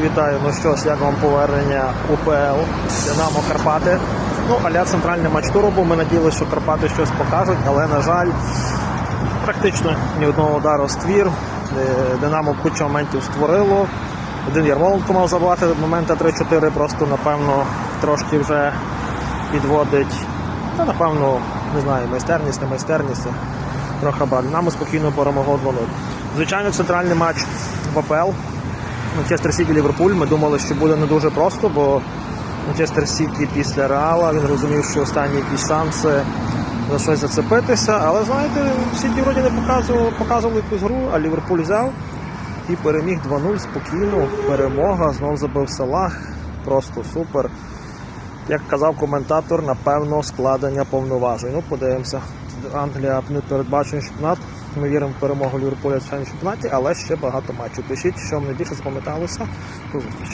Вітаю, ну що ж, як вам повернення УПЛ Динамо Карпати. Ну, аля центральний матч туру, бо ми надіялися, що Карпати щось покажуть, але, на жаль, практично ні одного удару ствір. Е, Динамо кучу моментів створило. Один Ярмоленко мав забувати моменти 3-4, просто, напевно, трошки вже підводить. Та, напевно, не знаю, майстерність, не майстерність. Трохи брак. Динамо спокійно перемогло 2-0. Звичайно, центральний матч в АПЛ. Манчестер Сіті Ліверпуль. Ми думали, що буде не дуже просто, бо Манчестер Сіті після Реала він розумів, що останні якісь шанси за щось зацепитися. Але знаєте, Сіті вроді не показував, показували якусь гру, а Ліверпуль взяв і переміг 2-0 спокійно. Перемога, знов забив Салах. Просто супер. Як казав коментатор, напевно, складення повноважень. Ну, подивимося. Англія не передбачений чемпіонат. Ми віримо в перемогу Ліверпуля в цьому чемпіонаті, але ще багато матчів. Пишіть, що вам найбільше запам'яталося. До зустрічі.